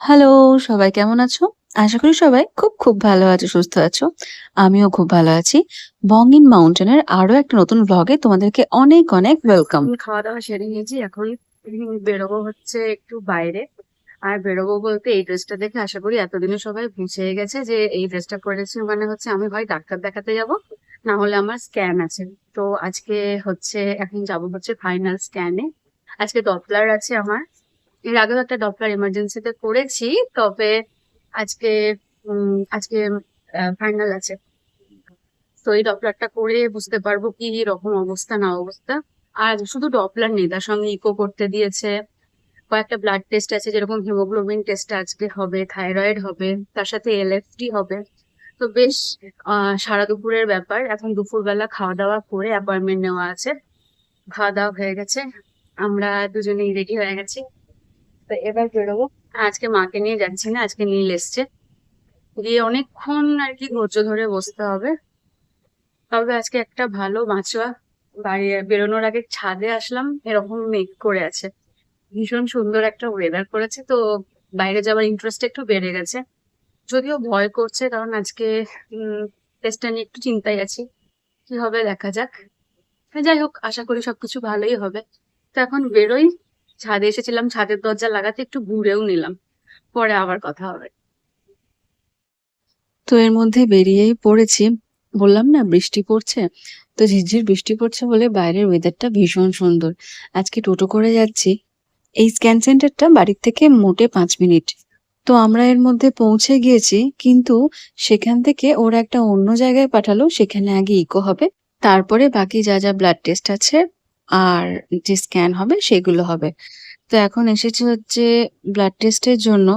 Hello! সবাই কেমন আছো? আশা করি সবাই খুব, খুব ভালো আছো, সুস্থ আছো। আমিও খুব ভালো আছি। বং ইন মাউন্টেন আরও একটা নতুন ব্লগে তোমাদেরকে অনেক, অনেক ওয়েলকাম। খাওয়া-দাওয়া সেরে নিয়েছি। এখন বেরোবো হচ্ছে একটু বাইরে। আর বেরোবো বলতে এই ড্রেসটা দেখে আশা করি এতদিনে সবাই বুঝেই গেছে যে এই ড্রেসটা পরেছি মানে হচ্ছে আমি হয় ডাক্তার দেখাতে যাব, না হলে আমার স্ক্যান আছে। তো আজকে হচ্ছে এখন যাব হচ্ছে ফাইনাল স্ক্যানে। আজকে ডপলার আছে আমার। এর আগেও একটা ডপলার এমার্জেন্সিতে করেছি। তবে আজকে আজকে ফাইনাল আছে। তো এই ডপলারটা করে বুঝতে পারব কি রকম অবস্থা না অবস্থা। আর শুধু ডপলার নেই, তার সঙ্গে ইকো করতে দিয়েছে। কয়েকটা ব্লাড টেস্ট আছে যেরকম হিমোগ্লোবিন টেস্ট আজকে হবে, থাইরয়েড হবে, তার সাথে এলএফটি হবে। তো বেশ সারা দুপুরের ব্যাপার। এখন দুপুরবেলা খাওয়া-দাওয়া করে অ্যাপয়েন্টমেন্ট নেওয়া আছে। খাওয়া-দাওয়া হয়ে গেছে। আমরা দুজনেই রেডি হয়ে গেছি। তো এবার বেরোবো। আজকে মাকে নিয়ে যাচ্ছি না, আজকে নীল এসছে। গিয়ে অনেকক্ষণ আর কি ধৈর্য ধরে বসতে হবে। তবে আজকে একটা ভালো মাচোয়া বাড়ি বেরোনোর আগে ছাদে আসলাম, এরকম মেঘ করে আছে। ভীষণ সুন্দর একটা ওয়েদার করেছে তো বাইরে যাওয়ার ইন্টারেস্ট একটু বেড়ে গেছে। যদিও ভয় করছে কারণ আজকে টেস্টটা নিয়ে একটু চিন্তায় আছি। কি হবে দেখা যাক। যাই হোক আশা করি সবকিছু ভালোই হবে। তো এখন বেরোই। ছাদে এসেছিলাম ছাদের দরজা লাগাতে একটু ঘুরেও নিলাম। পরে আবার কথা হবে। তো এর মধ্যে বেরিয়েই পড়েছি। বললাম না বৃষ্টি পড়ছে। তো ঝিরঝির বৃষ্টি পড়ছে বলে বাইরের ওয়েদারটা ভীষণ সুন্দর। আজকে টোটো করে যাচ্ছি। এই স্ক্যান সেন্টারটা বাড়ির থেকে মোটে পাঁচ মিনিট। তো আমরা এর মধ্যে পৌঁছে গিয়েছি কিন্তু সেখান থেকে ওরা একটা অন্য জায়গায় পাঠালো সেখানে আগে ইকো হবে। তারপরে বাকি যা, যা ব্লাড টেস্ট আছে আর যে স্ক্যান হবে সেগুলো হবে। তো এখন এসেছে হচ্ছে ব্লাড টেস্টের জন্য।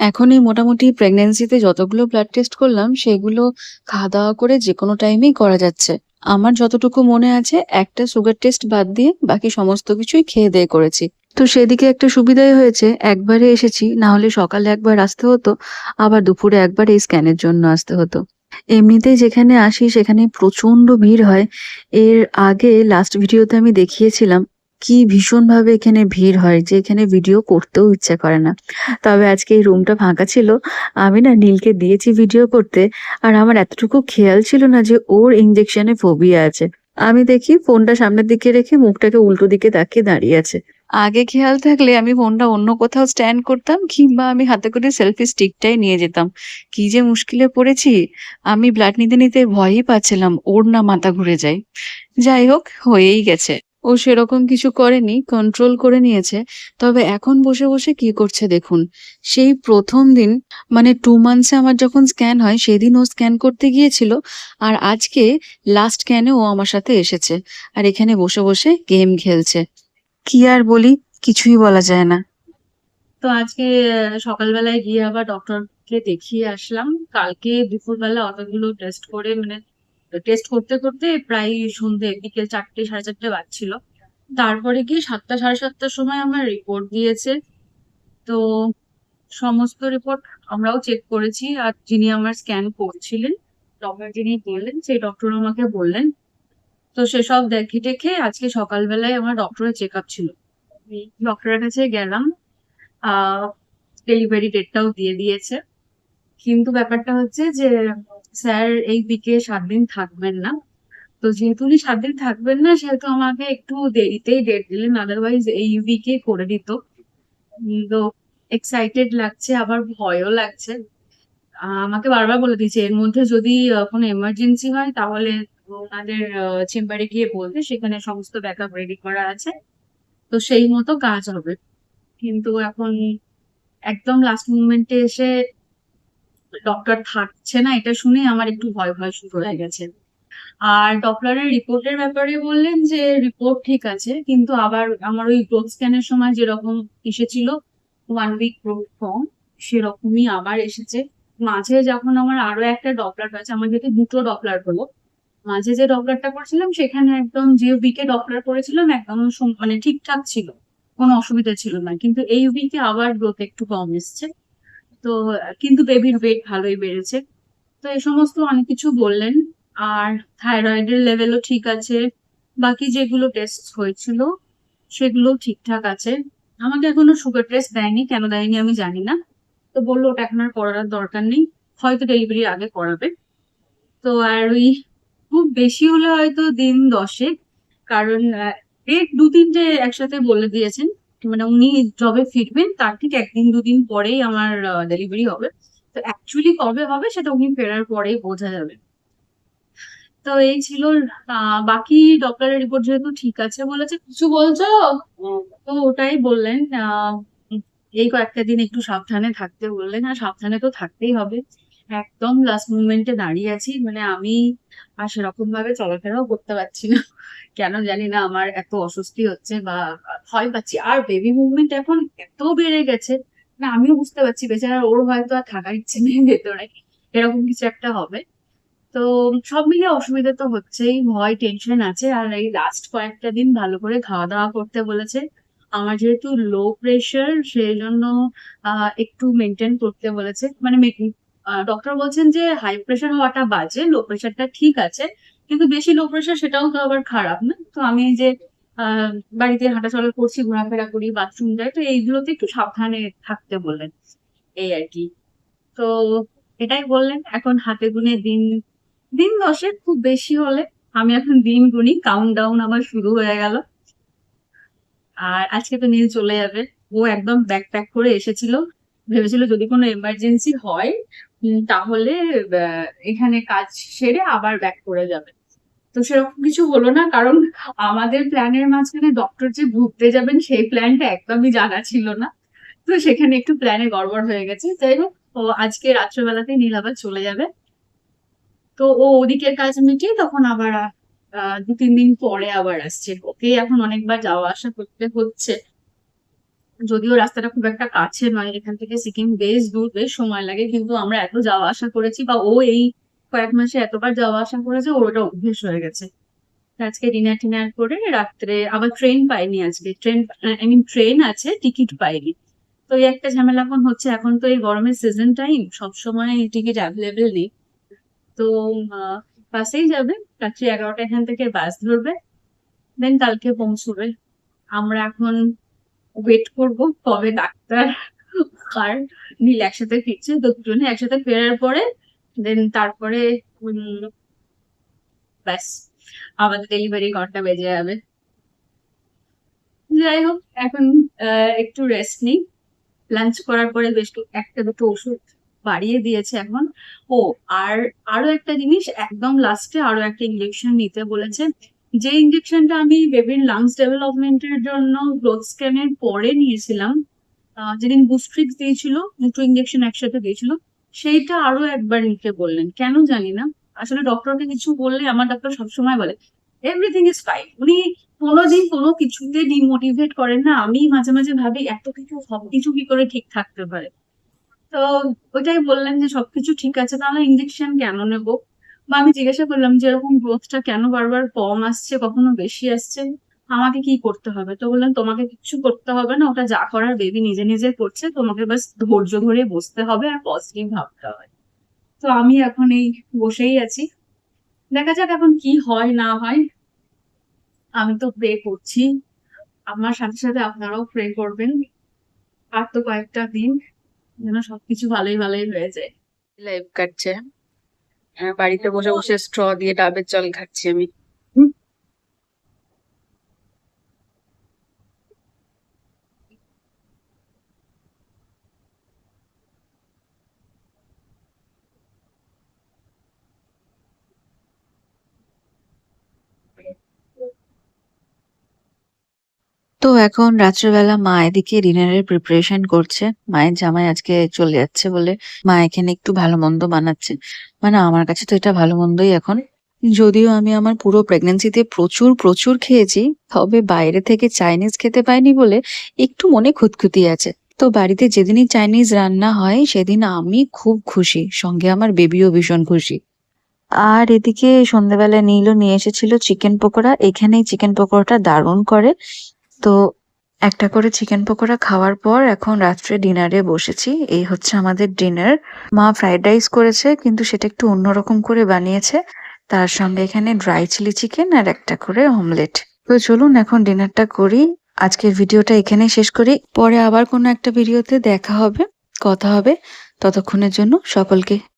এখনই মোটামুটি প্রেগন্যান্সিতে যতগুলো ব্লাড টেস্ট করলাম সেগুলো খাওয়া-দাওয়া করে যেকোনো টাইমেই করা যাচ্ছে। আমার যতটুকু মনে আছে একটা সুগার টেস্ট বাদ দিয়ে বাকি সমস্ত কিছুই খেয়ে-দেয়ে করেছি। তো সেদিকে একটা সুবিধাই হয়েছে একবারে এসেছি না হলে সকালে একবার আসতে হতো, আবার দুপুরে একবার এই স্ক্যানের জন্য আসতে হতো। এমনিতেই যেখানে আসি সেখানে প্রচণ্ড ভিড় হয়। এর আগে লাস্ট ভিডিওতে আমি দেখিয়েছিলাম কি ভীষণভাবে এখানে ভিড় হয় যে এখানে ভিডিও করতেও ইচ্ছা করে না। তবে আজকে এই রুমটা ফাঁকা ছিল। আমি না নীলকে দিয়েছি ভিডিও করতে আর আমার এতটুকু খেয়াল ছিল না যে ওর ইনজেকশনে ফোবিয়া আছে। আমি দেখি ফোনটা সামনের দিকে রেখে মুখটাকে উল্টো দিকে তাকিয়ে দাঁড়িয়ে আছে। আগে খেয়াল থাকলে আমি ফোনটা অন্য কোথাও স্ট্যান্ড করতাম কিংবা আমি হাতে করে সেলফি স্টিকটাই নিয়ে যেতাম। কি যে মুশকিলে পড়েছি। আমি ব্লাড নিতে, নিতে ভয়ই পাচ্ছিলাম ওর না মাথা ঘুরে যায়। যাই হোক হয়েই গেছে। ও সেরকম কিছু করেনি, কন্ট্রোল করে নিয়েছে। তবে এখন বসে, বসে কি করছে দেখুন। সেই প্রথম দিন মানে 2 মান্থস আমার যখন স্ক্যান হয় সেদিন ও স্ক্যান করতে গিয়েছিল। আর আজকে লাস্ট স্ক্যানে ও আমার সাথে এসেছে। আর এখানে বসে, বসে গেম খেলছে। কি আর বলি কিছুই বলা যায় না। তো আজকে সকালবেলায় গিয়ে আবার ডক্টরকে দেখিয়ে আসলাম। কালকে দুপুরবেলা অতগুলো টেস্ট করে মানে টেস্ট করতে, করতে প্রায় সন্ধ্যে বিকেল ৪টে ৪:৩০ বাজছিল। তারপরে গিয়ে ৭টা ৭:৩০ সময় আমার রিপোর্ট দিয়েছে। তো সমস্ত রিপোর্ট আমরাও চেক করেছি। আর যিনি আমার স্ক্যান করছিলেন, ডক্টর যিনি বললেন সেই ডক্টর আমাকে বললেন। তো সেসব দেখে-টেখে আজকে সকালবেলায় আমার ডক্টরের চেক আপ ছিল। ডক্টরের কাছে গেলাম। ডেলিভারি ডেটটাও দিয়ে দিয়েছে। কিন্তু ব্যাপারটা হচ্ছে যে, স্যার এই উইকে ৭ দিন থাকবেন না। তো যেহেতু উনি সাত দিন থাকবেন না, সেহেতু আমাকে একটু দেরিতেই ডেট দিলেন। আদারওয়াইজ এই উইকেই করে দিত। তো এক্সাইটেড লাগছে, আবার ভয়ও লাগছে। আমাকে বারবার বলে দিয়েছে, এর মধ্যে যদি কোনো এমার্জেন্সি হয়, তাহলে ওনাদের চেম্বারে গিয়ে বলতে সেখানে সমস্ত ব্যাকআপ রেডি করা আছে। তো সেই মতো কাজ হবে। কিন্তু এখন একদম লাস্ট মোমেন্ট এসে ডক্টর থাকছে না এটা শুনে আমার একটু ভয়, ভয় শুরু হয়ে গেছে। আর ডপলারের রিপোর্টের ব্যাপারে বললেন যে রিপোর্ট ঠিক আছে। কিন্তু আবার আমার ওই গ্রোথ স্ক্যানের সময় যেরকম এসেছিল ওয়ান উইক গ্রোথ ফর্ম সেরকমই আবার এসেছে। মাঝে যখন আমার আরও একটা ডপলার হয়েছে আমার যেহেতু দুটো ডপলার হলো। মাঝে যে ডপলারটা করেছিলাম, সেখানে একদম যে উইকে ডপলার করেছিলাম, একদম মানে ঠিকঠাক ছিল। কোনো অসুবিধা ছিল না। কিন্তু এই উইকে আবার গ্রোথ একটু কম এসছে। তো, কিন্তু বেবির ওয়েট ভালোই বেড়েছে। তো এই সমস্ত অনেক কিছু বললেন। আর থাইরয়েডের লেভেলও ঠিক আছে। বাকি যেগুলো টেস্ট হয়েছিল, সেগুলো ঠিকঠাক আছে। আমাকে এখনও সুগার টেস্ট দেয়নি। কেন দেয়নি আমি জানি না। তো বলল, ওটা এখন আর করার দরকার নেই হয়তো ডেলিভারি আগে করাবে তো আর ওই খুব বেশি হলে হয়তো দিন দশেক। কারণ ডেট দু তিনটে একসাথে বলে দিয়েছেন মানে উনি জবে ফিরবেন তার ঠিক একদিন দুদিন পরেই আমার ডেলিভারি হবে। তো অ্যাকচুয়ালি কবে হবে সেটা উনি ফেরার পরেই বোঝা যাবে। তো এই ছিল বাকি ডক্টরের রিপোর্ট যেহেতু ঠিক আছে বলেছে কিছু বলছো? তো ওটাই বললেন আহ, এই কয়েকটা দিন একটু সাবধানে থাকতে বললেন আর সাবধানে তো থাকতেই হবে। একদম লাস্ট মুভমেন্টে দাঁড়িয়ে আছি মানে আমি আর সেরকম ভাবে চলাফেরাও করতে পারছি না। কেন জানি না আমার এত অস্বস্তি হচ্ছে বা ভয় পাচ্ছি। আর বেবি মুভমেন্ট এখন এত বেড়ে গেছে না আমিও বুঝতে পারছি বেচারা ওর হয়তো আর থাকার ইচ্ছে নেই ভেতরে, এরকম কিছু একটা হবে। তো সব মিলিয়ে অসুবিধা তো হচ্ছেই, ভয় টেনশন আছে। আর এই লাস্ট কয়েকটা দিন ভালো করে খাওয়া দাওয়া করতে বলেছে। আমার যেহেতু লো প্রেশার সেই জন্য একটু মেনটেন করতে বলেছে। মানে ডক্টর বলছেন যে হাই প্রেশার হওয়াটা বাজে লো প্রেশারটা ঠিক আছে, কিন্তু বেশি লো প্রেশার সেটাও তো আবার খারাপ না। তো আমি যে বাড়িতে হাঁটাচলা করছি, ঘোরাফেরা করি বাথরুম যাই তো এইগুলোতে একটু সাবধানে থাকতে বললেন, এই আর কি। তো এটাই বললেন, এখন হাতে গুনে দিন দিন দশে খুব বেশি হলে আমি এখন দিন গুনি কাউন্ট ডাউন আমার শুরু হয়ে গেল। আর আজকে তো নীল চলে যাবে, ও একদম ব্যাগ প্যাক করে এসেছিল, ভেবেছিল যদি কোনো এমার্জেন্সি হয় তাহলে এখানে কাজ সেরে আবার ব্যাক করে যাবে। তো সেরকম কিছু হলো না, কারণ আমাদের প্ল্যানের মাঝখানে ডক্টর যে ঘুরতে যাবেন, সেই প্ল্যানটা একদমই জানা ছিল না। তো সেখানে একটু প্ল্যানে গড়বড় হয়ে গেছে। যাই হোক, ও আজকে রাত্রেবেলাতেই নীল আবার চলে যাবে। তো ও ওদিকের কাজ মিটিয়ে তখন আবার দু তিন দিন পরে আবার আসছে। ওকে এখন অনেকবার যাওয়া আসা করতে হচ্ছে। যদিও রাস্তাটা খুব একটা কাছে নয়, এখান থেকে সিকিম বেশ দূর, বেশ সময় লাগে, কিন্তু আমরা এত যাওয়া আসা করেছি বা ও এই কয়েক মাসে এতবার যাওয়া আসা করেছে, ওর ওটা অভ্যেস হয়ে গেছে। আজকে ডিনার টিনার করে রাত্রে আবার ট্রেন পাইনি আজকে ট্রেন আই মিন ট্রেন আছে টিকিট পাইনি। তো এই একটা ঝামেলা এখন হচ্ছে, এখন তো এই গরমের সিজন টাইম সবসময় টিকিট অ্যাভেলেবেল নেই। তো বাসেই যাবে, রাত্রি এগারোটা এখান থেকে বাস ধরবে দেন কালকে পৌঁছবে। আমরা এখন ওয়েট করব, কবে ডাক্তার আর নীল একসাথে ফিরছে, তো দুজনে একসাথে ফেরার পরে দেন তারপরে ব্যাস, আমাদের ডেলিভারি ঘণ্টা বেজে যাবে। যাই হোক, এখন একটু রেস্ট নিই। লাঞ্চ করার পরে বেশ একটা দুটো ওষুধ বাড়িয়ে দিয়েছে এখন। ও, আর আরও একটা জিনিস, একদম লাস্টে আরও একটা ইঞ্জেকশন নিতে বলেছে। যে ইঞ্জেকশনটা আমি বেবির লাংস ডেভেলপমেন্টের জন্য গ্রোথ স্ক্যানের পরে নিয়েছিলাম যেদিন বুস্ট্রিক্স দিয়েছিল, দুটো ইঞ্জেকশন একসাথে দিয়েছিল, সেইটা আরও একবার নিতে বললেন। কেন জানি না। আসলে ডক্টরকে কিছু বললে আমার ডক্টর সবসময় বলে এভরিথিং ইজ ফাইন উনি কোনোদিন কোনো কিছুতে ডিমোটিভেট করেন না। আমি মাঝে মাঝে ভাবি, এত কিছু, সবকিছু কি করে ঠিক থাকতে পারে? তো ওইটাই বললেন যে, সবকিছু ঠিক আছে, তাহলে ইঞ্জেকশন কেন নেব? বা আমি জিজ্ঞাসা করলাম যে এরকম গ্রোথটা কেন বারবার কম আসছে, কখনো বেশি আসছে? আমাকে কি করতে হবে? তো বললেন তোমাকে কিছু করতে হবে না, ওটা যা করার বেবি নিজে নিজে করছে, তোমাকে বাস ধৈর্য ধরে বসতে হবে আর পজিটিভ ভাবতে হবে। তো আমি এখন এই বসেই আছি। দেখা যাক এখন কি হয়, না হয়। আমি তো প্রে করছি। আমার সাথে সাথে আপনারাও প্রে করবেন। আর তো কয়েকটা দিন, যেন সবকিছু ভালোই ভালোই হয়ে যায়। লাইভ কাটছে। বাড়িতে বসে বসে স্ট্র দিয়ে ডাবের জল খাচ্ছি আমি। তো এখন রাত্রেবেলা মা এদিকে ডিনারের প্রিপারেশন করছে। মায়ের জামাই আজকে চলে যাচ্ছে বলে মা এখানে একটু ভালো মন্দ বানাচ্ছে। মানে আমার কাছে তো এটা ভালো মন্দই এখন। যদিও আমি আমার পুরো প্রেগনেন্সিতে প্রচুর প্রচুর খেয়েছি, তবে বাইরে থেকে চাইনিজ খেতে পাইনি বলে একটু মনে খুঁতখুতি আছে। তো বাড়িতে যেদিনই চাইনিজ রান্না হয়, সেদিন আমি খুব খুশি, সঙ্গে আমার বেবিও ভীষণ খুশি। আর এদিকে সন্ধ্যাবেলা নীলও নিয়ে এসেছিল চিকেন পকোড়া। এখানেই চিকেন পকোড়াটা দারুণ করে। তো একটা করে চিকেন পকোড়া খাওয়ার পর এখন রাত্রে ডিনারে বসেছি। এই হচ্ছে আমাদের ডিনার। মা ফ্রাইড রাইস করেছে, কিন্তু সেটা একটু অন্যরকম করে বানিয়েছে। তার সঙ্গে এখানে ড্রাই চিলি চিকেন আর একটা করে অমলেট। তো চলুন এখন ডিনারটা করি। আজকের ভিডিওটা এখানেই শেষ করি। পরে আবার কোনো একটা ভিডিওতে দেখা হবে, কথা হবে। ততক্ষণের জন্য সকলকে